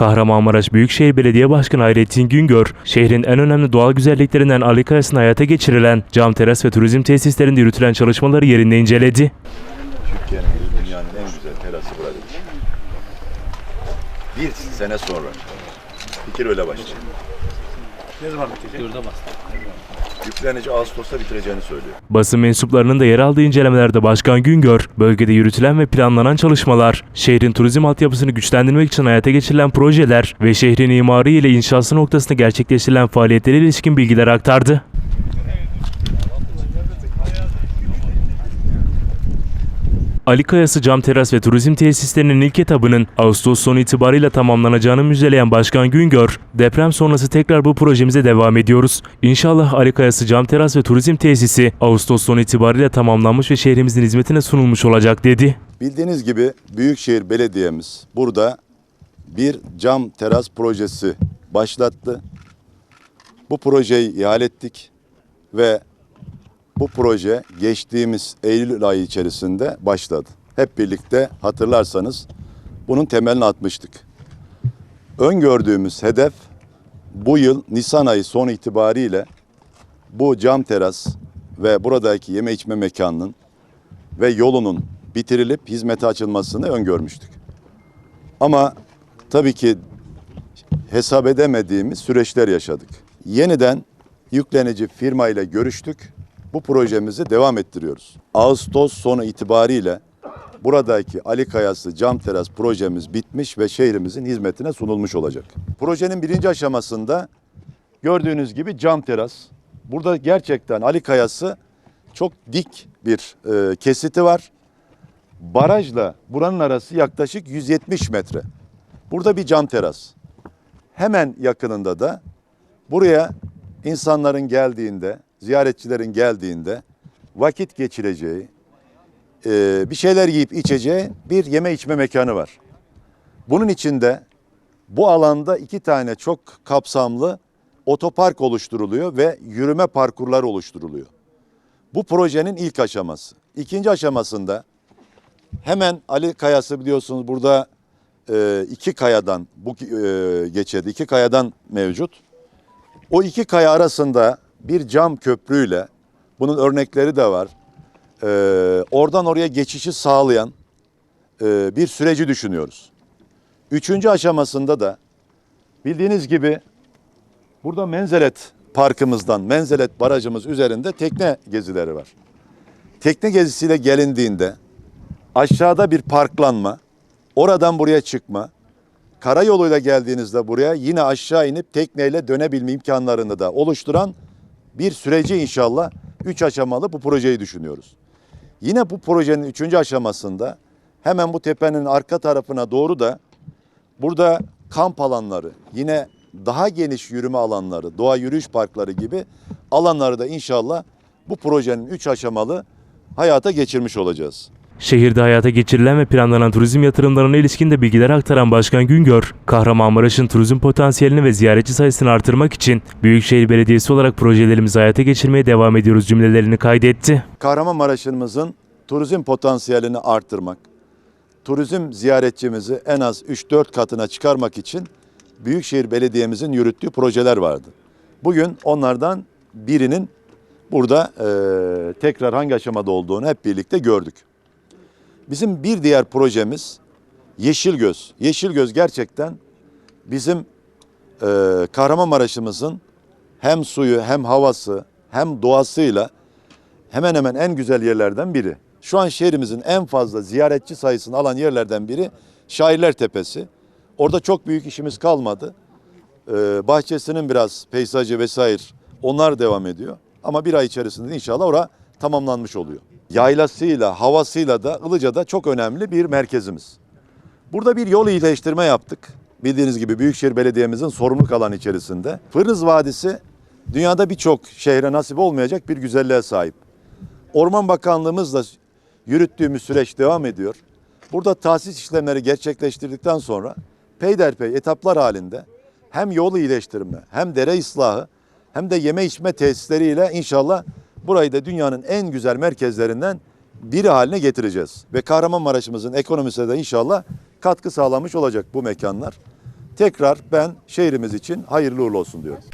Kahramanmaraş Büyükşehir Belediye Başkanı Hayrettin Güngör, şehrin en önemli doğal güzelliklerinden Ali Kayası'nda hayata geçirilen cam teras ve turizm tesislerinde yürütülen çalışmaları yerinde inceledi. Türkiye'nin dünyanın en güzel terası burada. Bir sene sonra. Fikir öyle başlayacak. Ne zaman bitecek? Yüklenici Ağustos'ta bitireceğini söylüyor. Basın mensuplarının da yer aldığı incelemelerde Başkan Güngör, bölgede yürütülen ve planlanan çalışmalar, şehrin turizm altyapısını güçlendirmek için hayata geçirilen projeler ve şehrin imarı ile inşası noktasında gerçekleştirilen faaliyetlere ilişkin bilgiler aktardı. Ali Kayası Cam Teras ve Turizm Tesislerinin ilk etabının Ağustos sonu itibarıyla tamamlanacağını müjdeleyen Başkan Güngör, deprem sonrası tekrar bu projemize devam ediyoruz. İnşallah Ali Kayası Cam Teras ve Turizm Tesisi Ağustos sonu itibarıyla tamamlanmış ve şehrimizin hizmetine sunulmuş olacak dedi. Bildiğiniz gibi Büyükşehir Belediye'miz burada bir cam teras projesi başlattı. Bu projeyi ihale ettik ve bu proje geçtiğimiz Eylül ayı içerisinde başladı. Hep birlikte hatırlarsanız bunun temelini atmıştık. Öngördüğümüz hedef bu yıl Nisan ayı son itibariyle bu cam teras ve buradaki yeme içme mekanının ve yolunun bitirilip hizmete açılmasını öngörmüştük. Ama tabii ki hesap edemediğimiz süreçler yaşadık. Yeniden yüklenici firma ile görüştük. Bu projemizi devam ettiriyoruz. Ağustos sonu itibariyle buradaki Ali Kayası cam teras projemiz bitmiş ve şehrimizin hizmetine sunulmuş olacak. Projenin birinci aşamasında gördüğünüz gibi cam teras. Burada gerçekten Ali Kayası çok dik bir e, kesiti var. Barajla buranın arası yaklaşık 170 metre. Burada bir cam teras. Hemen yakınında da buraya insanların geldiğinde, ziyaretçilerin geldiğinde vakit geçireceği, e, bir şeyler yiyip içeceği bir yeme içme mekanı var. Bunun içinde bu alanda iki tane çok kapsamlı otopark oluşturuluyor ve yürüme parkurları oluşturuluyor. Bu projenin ilk aşaması. İkinci aşamasında hemen Ali Kayası biliyorsunuz burada e, iki kayadan bu e, geçedi. iki kayadan mevcut. O iki kaya arasında bir cam köprüyle bunun örnekleri de var. E, oradan oraya geçişi sağlayan e, bir süreci düşünüyoruz. Üçüncü aşamasında da bildiğiniz gibi burada Menzelet Parkımızdan, Menzelet Barajımız üzerinde tekne gezileri var. Tekne gezisiyle gelindiğinde aşağıda bir parklanma, oradan buraya çıkma, karayoluyla geldiğinizde buraya yine aşağı inip tekneyle dönebilme imkanlarını da oluşturan bir süreci inşallah üç aşamalı bu projeyi düşünüyoruz. Yine bu projenin üçüncü aşamasında hemen bu tepenin arka tarafına doğru da burada kamp alanları, yine daha geniş yürüme alanları, doğa yürüyüş parkları gibi alanları da inşallah bu projenin üç aşamalı hayata geçirmiş olacağız. Şehirde hayata geçirilen ve planlanan turizm yatırımlarına ilişkin de bilgiler aktaran Başkan Güngör, Kahramanmaraş'ın turizm potansiyelini ve ziyaretçi sayısını artırmak için Büyükşehir Belediyesi olarak projelerimizi hayata geçirmeye devam ediyoruz cümlelerini kaydetti. Kahramanmaraş'ımızın turizm potansiyelini arttırmak, turizm ziyaretçimizi en az 3-4 katına çıkarmak için Büyükşehir Belediye'mizin yürüttüğü projeler vardı. Bugün onlardan birinin burada eee, tekrar hangi aşamada olduğunu hep birlikte gördük. Bizim bir diğer projemiz Yeşilgöz. Yeşilgöz gerçekten bizim eee Kahramanmaraş'ımızın hem suyu hem havası hem doğasıyla hemen hemen en güzel yerlerden biri. Şu an şehrimizin en fazla ziyaretçi sayısını alan yerlerden biri Şairler Tepesi. Orada çok büyük işimiz kalmadı. Ee, bahçesinin biraz peyzajı vesaire onlar devam ediyor. Ama bir ay içerisinde inşallah ora tamamlanmış oluyor. Yaylasıyla, havasıyla da Ilıca'da çok önemli bir merkezimiz. Burada bir yol iyileştirme yaptık. Bildiğiniz gibi Büyükşehir Belediye'mizin sorumluluk alanı içerisinde. Fırız Vadisi dünyada birçok şehre nasip olmayacak bir güzelliğe sahip. Orman Bakanlığımızla yürüttüğümüz süreç devam ediyor. Burada tahsis işlemleri gerçekleştirdikten sonra peyderpey etaplar halinde hem yol iyileştirme hem dere ıslahı hem de yeme içme tesisleriyle inşallah burayı da dünyanın en güzel merkezlerinden biri haline getireceğiz. Ve Kahramanmaraş'ımızın ekonomisine de inşallah katkı sağlamış olacak bu mekanlar. Tekrar ben şehrimiz için hayırlı uğurlu olsun diyorum.